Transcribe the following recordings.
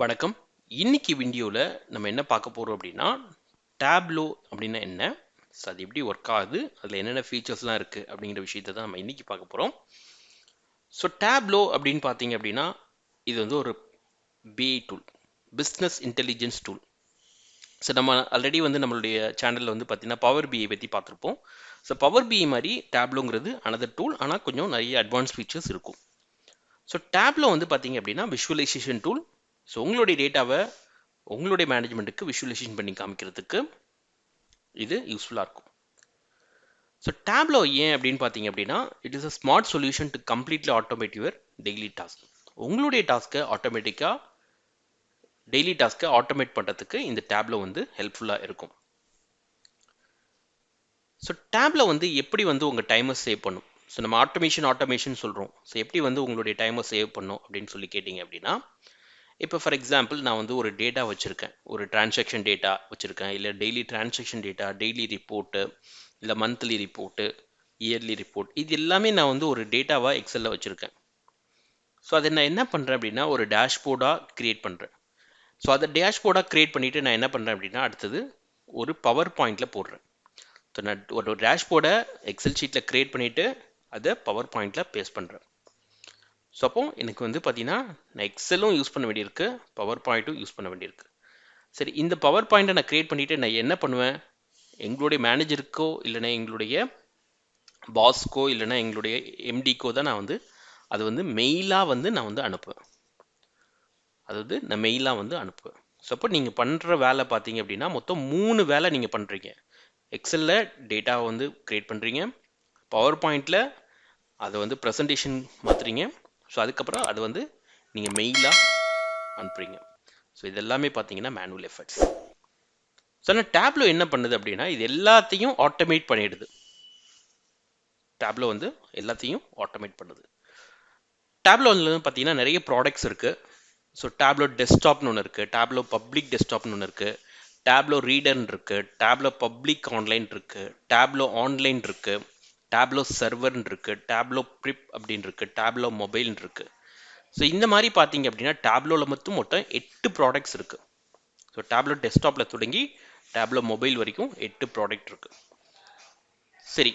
வணக்கம். இன்னைக்கு வீடியோவில் நம்ம என்ன பார்க்க போகிறோம் அப்படின்னா டேப்லோ அப்படின்னா என்ன? ஸோ அது எப்படி ஒர்க் ஆகுது? அதில் என்னென்ன ஃபீச்சர்ஸ்லாம் இருக்குது அப்படிங்கிற விஷயத்தை தான் நம்ம இன்னைக்கு பார்க்க போகிறோம் ஸோ டேப்லோ அப்படின்னு பார்த்தீங்க அப்படின்னா இது வந்து ஒரு BI tool business intelligence tool so நம்ம ஆல்ரெடி வந்து நம்மளுடைய சேனலில் வந்து பார்த்தீங்கன்னா பவர் பிஐ பற்றி பார்த்துருப்போம். ஸோ பவர் பிஐ மாதிரி டேப்லோங்கிறது அனதர் டூல் ஆனால் கொஞ்சம் நிறைய அட்வான்ஸ் ஃபீச்சர்ஸ் இருக்கும். ஸோ டேப்லோ வந்து பார்த்தீங்க அப்படின்னா விஷுவலைசேஷன் டூல் ஸோ உங்களுடைய டேட்டாவை உங்களுடைய மேனேஜ்மெண்ட்டுக்கு விஷுவலைசேஷன் பண்ணி காமிக்கிறதுக்கு இது யூஸ்ஃபுல்லாக இருக்கும். ஸோ டேப்லோ ஏன் அப்படின்னு பார்த்தீங்க அப்படின்னா it is a smart solution to completely automate your daily task உங்களுடைய டாஸ்க்கை ஆட்டோமேட்டிக்காக டெய்லி டாஸ்க்கை ஆட்டோமேட் பண்ணுறதுக்கு இந்த டேப்லோ வந்து ஹெல்ப்ஃபுல்லாக இருக்கும். ஸோ டேப்ல வந்து எப்படி வந்து உங்கள் டைமை சேவ் பண்ணும்? ஸோ நம்ம ஆட்டோமேஷன் ஆட்டோமேஷன் சொல்கிறோம் ஸோ எப்படி வந்து உங்களுடைய டைமை சேவ் பண்ணும் அப்படின்னு சொல்லி கேட்டிங்க அப்படின்னா இப்போ ஃபார் எக்ஸாம்பிள் நான் வந்து ஒரு டேட்டா வச்சுருக்கேன். ஒரு டிரான்சாக்ஷன் டேட்டா வச்சுருக்கேன். இல்லை daily transaction data daily report இல்லை மந்த்லி ரிப்போர்ட்டு இயர்லி ரிப்போர்ட் இது எல்லாமே நான் வந்து ஒரு டேட்டாவாக எக்ஸலில் வச்சுருக்கேன். ஸோ அதை நான் என்ன பண்ணுறேன் அப்படின்னா ஒரு டேஷ்போர்டாக க்ரியேட் பண்ணுறேன் ஸோ அதை டேஷ்போர்டாக க்ரியேட் பண்ணிவிட்டு நான் என்ன பண்ணுறேன் அப்படின்னா அடுத்தது ஒரு பவர் பாயிண்டில் போடுறேன். ஸோ நான் ஒரு டேஷ்போர்டை எக்ஸல் ஷீட்டில் க்ரியேட் பண்ணிவிட்டு அதை பவர் பாயிண்டில் பேஸ்ட் பண்ணுறேன் ஸோ அப்போ எனக்கு வந்து பார்த்தீங்கன்னா நான் எக்ஸலும் யூஸ் பண்ண வேண்டியிருக்கு பவர் பாயிண்ட்டும் யூஸ் பண்ண வேண்டியிருக்கு. சரி இந்த பவர் பாயிண்ட்டை நான் க்ரியேட் பண்ணிவிட்டு நான் என்ன பண்ணுவேன்? எங்களுடைய மேனேஜருக்கோ இல்லைன்னா எங்களுடைய பாஸ்க்கோ இல்லைன்னா எங்களுடைய எம்டிக்கோ தான் நான் வந்து அது வந்து மெயிலாக வந்து நான் வந்து அனுப்புவேன். அதாவது நான் மெயிலாக வந்து அனுப்புவேன். ஸோ அப்போ நீங்கள் பண்ணுற வேலை பார்த்தீங்க அப்படின்னா மொத்தம் மூணு வேலை நீங்கள் பண்ணுறீங்க எக்ஸலில் டேட்டாவை வந்து க்ரியேட் பண்ணுறீங்க பவர் பாயிண்டில் அதை வந்து ப்ரெசன்டேஷன் மாற்றுறீங்க ஸோ அதுக்கப்புறம் அது வந்து நீங்கள் மெயிலாக அனுப்புறீங்க. ஸோ இது எல்லாமே பார்த்தீங்கன்னா மேனுவல் எஃபர்ட்ஸ் ஸோ ஆனால் டேப்லோ என்ன பண்ணுது அப்படின்னா இது எல்லாத்தையும் ஆட்டோமேட் பண்ணிடுது. டேப்லோ வந்து எல்லாத்தையும் ஆட்டோமேட் பண்ணுது. டேப்லோவில் பார்த்தீங்கன்னா நிறைய ப்ராடக்ட்ஸ் இருக்குது ஸோ டேப்லோ டெஸ்க்டாப்னு ஒன்று இருக்குது டேப்லோ பப்ளிக் டெஸ்க்டாப்னு ஒன்று இருக்குது டேப்லோ ரீடர்னு இருக்குது டேப்லோ பப்ளிக் ஆன்லைன் இருக்குது டேப்லோ ஆன்லைன் இருக்குது டேப்லோ சர்வர்னு இருக்குது டேப்லோ ப்ரிப் அப்படின்னு இருக்குது டேப்லோ மொபைல்னு இருக்குது ஸோ இந்த மாதிரி பார்த்தீங்க அப்படின்னா டேப்லோவில் மட்டும் மொத்தம் எட்டு ப்ராடக்ட்ஸ் இருக்குது ஸோ டேப்லோ டெஸ்க்டாப்பில் தொடங்கி டேப்லோ மொபைல் வரைக்கும் எட்டு ப்ராடக்ட் இருக்குது சரி.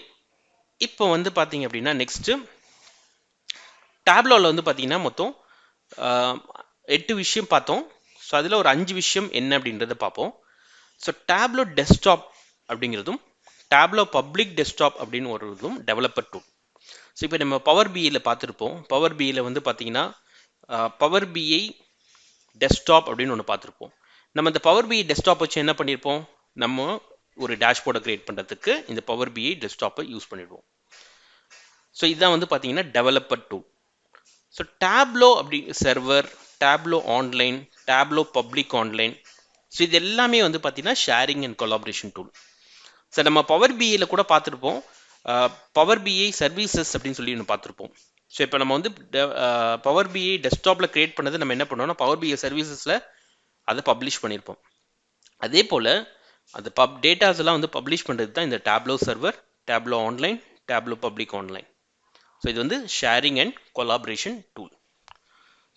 இப்போ வந்து பார்த்தீங்க அப்படின்னா நெக்ஸ்ட்டு டேப்லோவில் வந்து பார்த்தீங்கன்னா மொத்தம் எட்டு விஷயம் பார்த்தோம். ஸோ அதில் ஒரு அஞ்சு விஷயம் என்ன அப்படின்றத பார்ப்போம். ஸோ டேப்லோ டெஸ்க்டாப் அப்படிங்கிறதும் டேப்லோ பப்ளிக் டெஸ்க்டாப் அப்படின்னு ஒரு இதுவும் டெவலப்பர் டூல் ஸோ இப்போ நம்ம பவர் பிஇயில் பார்த்துருப்போம். பவர் பிஇயில் வந்து பார்த்தீங்கன்னா பவர் பிஐ டெஸ்க்டாப் அப்படின்னு ஒன்று பார்த்துருப்போம். நம்ம இந்த பவர் பிஐ டெஸ்க்டாப் வச்சு என்ன பண்ணியிருப்போம் நம்ம ஒரு டேஷ்போர்டை க்ரியேட் பண்ணுறதுக்கு இந்த பவர் பிஐ டெஸ்க்டாப்பை யூஸ் பண்ணிடுவோம். ஸோ இதுதான் வந்து பார்த்தீங்கன்னா டெவலப்பர் டூல் ஸோ டேப்லோ அப்படி server Tableau online Tableau public online so இது எல்லாமே வந்து பார்த்தீங்கன்னா sharing and collaboration tool sir நம்ம பவர் பிஏல கூட பார்த்துருப்போம். பவர் பிஐ சர்வீசஸ் அப்படின்னு சொல்லி ஒன்று பார்த்துருப்போம். ஸோ இப்போ நம்ம வந்து பவர் பிஐ டெஸ்க்டாப்பில் க்ரியேட் பண்ணது நம்ம என்ன பண்ணோம்னா பவர் பிஐ சர்வீசஸில் அதை பப்ளிஷ் பண்ணியிருப்போம் அதே போல் அந்த பப் டேட்டாஸ் எல்லாம் வந்து பப்ளிஷ் பண்ணுறது தான் இந்த Tableau server Tableau online Tableau public online so இது வந்து sharing and collaboration tool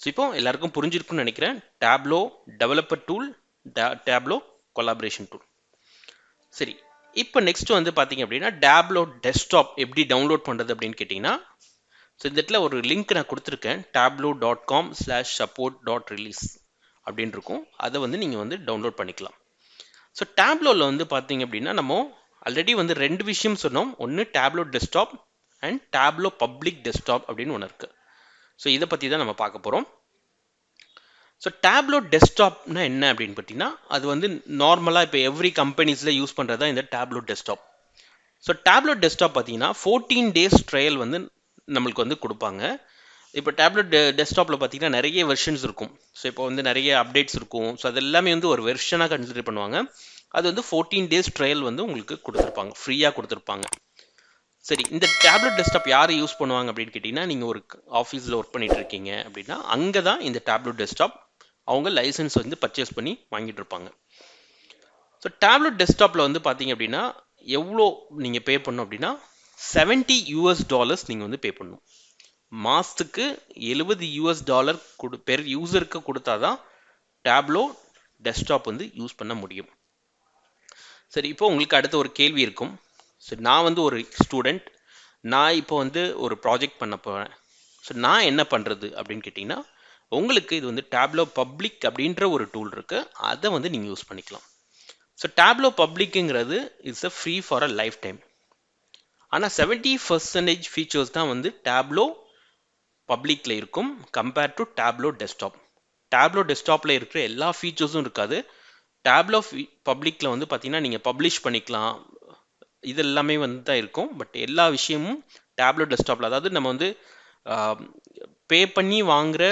so இப்போ எல்லாருக்கும் புரிஞ்சிருக்குன்னு நினைக்கிறேன். Tableau developer tool Tableau collaboration tool சரி இப்போ நெக்ஸ்ட் வந்து பார்த்தீங்க அப்படின்னா டேப்லோ டெஸ்க்டாப் எப்படி டவுன்லோட் பண்ணுறது அப்படின்னு கேட்டிங்கன்னா ஸோ இந்த இடத்துல ஒரு லிங்க் நான் கொடுத்துருக்கேன் Tableau dot com slash support dot release அப்படின்னு இருக்கும். அதை வந்து நீங்கள் வந்து டவுன்லோட் பண்ணிக்கலாம். ஸோ டேப்லோவில் வந்து பார்த்தீங்க அப்படின்னா நம்ம ஆல்ரெடி வந்து ரெண்டு விஷயம் சொன்னோம். ஒன்று Tableau desktop and Tableau public desktop அப்படின்னு ஒன்று இருக்குது ஸோ இதை பற்றி தான் நம்ம பார்க்க போகிறோம் ஸோ டேப்லோ டெஸ்க்டாப்னா என்ன அப்படின்னு பார்த்தீங்கன்னா அது வந்து நார்மலாக இப்போ எவ்ரி கம்பெனிஸில் யூஸ் பண்ணுறது தான் இந்த Tableau desktop so Tableau desktop பார்த்தீங்கன்னா ஃபோர்டீன் டேஸ் ட்ரையல் வந்து நம்மளுக்கு வந்து கொடுப்பாங்க. இப்போ டேப்லெட் டெ டெஸ்க்டாப்பில் பார்த்தீங்கன்னா நிறைய வெர்ஷன்ஸ் இருக்கும். ஸோ இப்போ வந்து நிறைய அப்டேட்ஸ் இருக்கும். ஸோ அது எல்லாமே வந்து ஒரு வெர்ஷனாக கன்சிடர் பண்ணுவாங்க. அது வந்து ஃபோர்டீன் டேஸ் ட்ரையல் வந்து உங்களுக்கு கொடுத்துருப்பாங்க. ஃப்ரீயாக கொடுத்துருப்பாங்க. சரி இந்த டேப்லெட் டெஸ்க்டாப் யார் யூஸ் பண்ணுவாங்க அப்படின்னு கேட்டிங்கன்னா நீங்கள் ஒரு ஆஃபீஸில் ஒர்க் பண்ணிட்டு இருக்கீங்க அப்படின்னா அங்கே தான் இந்த டேப்லெட் டெஸ்க்டாப் அவங்க லைசன்ஸ் வந்து பர்ச்சேஸ் பண்ணி வாங்கிட்டு இருப்பாங்க. ஸோ டேப்லெட் டெஸ்க்டாப்பில் வந்து பார்த்தீங்க அப்படின்னா எவ்வளோ நீங்கள் பே பண்ணணும் அப்படின்னா செவன்ட்டி யூஎஸ் டாலர்ஸ் நீங்கள் வந்து பே பண்ணணும். மாதத்துக்கு எழுபது யூஎஸ் டாலர் கொடு பெர் யூசருக்கு கொடுத்தா தான் டேப்லோ டெஸ்க்டாப் வந்து யூஸ் பண்ண முடியும். சரி இப்போ உங்களுக்கு அடுத்த ஒரு கேள்வி இருக்கும். சரி நான் வந்து ஒரு ஸ்டூடெண்ட் நான் இப்போ வந்து ஒரு ப்ராஜெக்ட் பண்ண போகிறேன் ஸோ நான் என்ன பண்ணுறது அப்படின்னு கேட்டிங்கன்னா உங்களுக்கு இது வந்து டேப்லோ பப்ளிக் அப்படின்ற ஒரு டூல் இருக்குது அதை வந்து நீங்கள் யூஸ் பண்ணிக்கலாம். So Tableau பப்ளிக்குங்கிறது it's a free for a lifetime ஆனால் செவன்ட்டி பர்சன்டேஜ் ஃபீச்சர்ஸ் தான் வந்து டேப்லோ பப்ளிக்கில் இருக்கும் compare to Tableau desktop Tableau டெஸ்க்டாப்பில் இருக்கிற எல்லா ஃபீச்சர்ஸும் இருக்காது. டேப்லோ பப்ளிக்கில் வந்து பார்த்தீங்கன்னா நீங்கள் பப்ளிஷ் பண்ணிக்கலாம். இது எல்லாமே வந்து தான் இருக்கும். பட் எல்லா விஷயமும் டேப்லோ டெஸ்க்டாப்பில் அதாவது நம்ம வந்து பே பண்ணி வாங்குகிற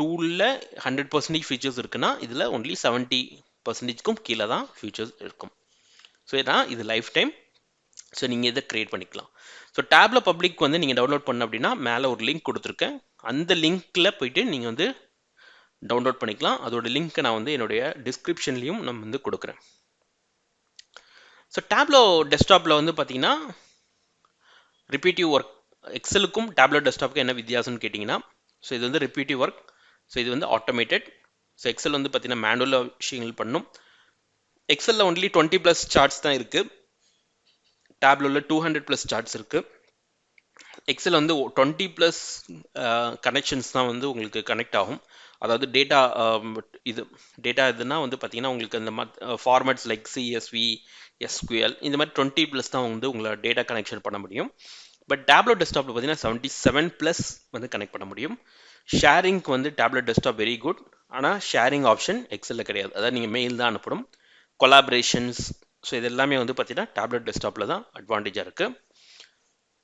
டூலில் ஹண்ட்ரட் பர்சன்டேஜ் ஃபீச்சர்ஸ் இருக்குன்னா இதில் ஒன்லி செவன்ட்டி பர்சன்டேஜ்க்கும் கீழே தான் ஃபியூச்சர்ஸ் இருக்கும். ஸோ இதான் இது லைஃப் டைம் ஸோ நீங்கள் இதை க்ரியேட் பண்ணிக்கலாம். ஸோ டேப்ல பப்ளிக் வந்து நீங்கள் டவுன்லோட் பண்ண அப்படின்னா மேலே ஒரு லிங்க் கொடுத்துருக்கேன். அந்த லிங்க்கில் போயிட்டு நீங்கள் வந்து டவுன்லோட் பண்ணிக்கலாம். அதோட லிங்க்கை நான் வந்து என்னுடைய டிஸ்கிரிப்ஷன்லேயும் நான் வந்து கொடுக்குறேன். ஸோ டேப்லோ டெஸ்க்டாப்பில் வந்து பார்த்தீங்கன்னா ரிப்பீட்டிவ் ஒர்க் எக்ஸலுக்கும் டேப்லெட் டெஸ்க்டாப்புக்கும் என்ன வித்தியாசம்னு கேட்டிங்கன்னா ஸோ இது வந்து ரிப்பீட்டிவ் ஒர்க் ஸோ இது வந்து ஆட்டோமேட்டட் ஸோ எக்ஸல் வந்து பார்த்தீங்கன்னா மேனுவலாக விஷயங்கள் பண்ணும். எக்ஸலில் ஒன்லி டுவெண்ட்டி ப்ளஸ் சார்ட்ஸ் தான் இருக்குது டேப்லோவில் டூ ஹண்ட்ரட் ப்ளஸ் சார்ட்ஸ் இருக்குது எக்ஸல் வந்து டுவெண்ட்டி ப்ளஸ் கனெக்ஷன்ஸ் தான் வந்து உங்களுக்கு கனெக்ட் ஆகும். அதாவது டேட்டா இது டேட்டா இதுனா வந்து பார்த்தீங்கன்னா உங்களுக்கு அந்த ஃபார்மேட்ஸ் லைக் சிஎஸ்வி எஸ்கியூஎல் இந்த மாதிரி டுவெண்ட்டி ப்ளஸ் தான் வந்து உங்களை டேட்டா கனெக்ஷன் பண்ண முடியும். பட் டேப்லோ டெஸ்க்டாப்பில் பார்த்தீங்கன்னா செவன்ட்டி செவன் ப்ளஸ் வந்து கனெக்ட் பண்ண முடியும். ஷேரிங்க்கு வந்து டேப்லெட் டெஸ்க்டாப் வெரி குட் ஆனால் ஷேரிங் ஆப்ஷன் எக்ஸலில் கிடையாது. அதாவது நீங்கள் மெயில் தான் அனுப்பணும். கொலாபரேஷன்ஸ் ஸோ இது எல்லாமே வந்து பார்த்தீங்கன்னா டேப்லெட் டெஸ்க்டாப்பில் தான் அட்வான்டேஜாக இருக்குது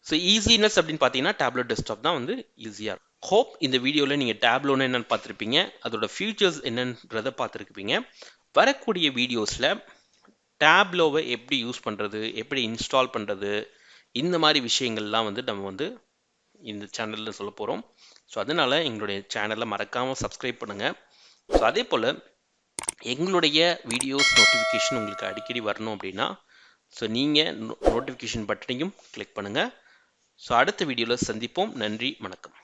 ஸோ ஈஸினஸ் அப்படின்னு பார்த்தீங்கன்னா டேப்லெட் டெஸ்க்டாப் தான் வந்து ஈஸியாக இருக்கும். ஹோப் இந்த வீடியோவில் நீங்கள் டேப்லோன்னு என்னென்னு பார்த்துருப்பீங்க. அதோட ஃபியூச்சர்ஸ் என்னன்றதை பார்த்துருப்பீங்க. வரக்கூடிய வீடியோஸில் டேப்லோவை எப்படி யூஸ் பண்ணுறது எப்படி இன்ஸ்டால் பண்ணுறது இந்த மாதிரி விஷயங்கள்லாம் வந்து நம்ம வந்து இந்த சேனலில் சொல்ல போகிறோம் ஸோ அதனால் எங்களுடைய சேனலை மறக்காமல் சப்ஸ்கிரைப் பண்ணுங்கள் ஸோ அதே போல் எங்களுடைய வீடியோஸ் நோட்டிஃபிகேஷன் உங்களுக்கு அடிக்கடி வரணும் அப்படின்னா ஸோ நீங்கள் நோட்டிஃபிகேஷன் பட்டனையும் கிளிக் பண்ணுங்கள் ஸோ அடுத்த வீடியோவில் சந்திப்போம். நன்றி வணக்கம்.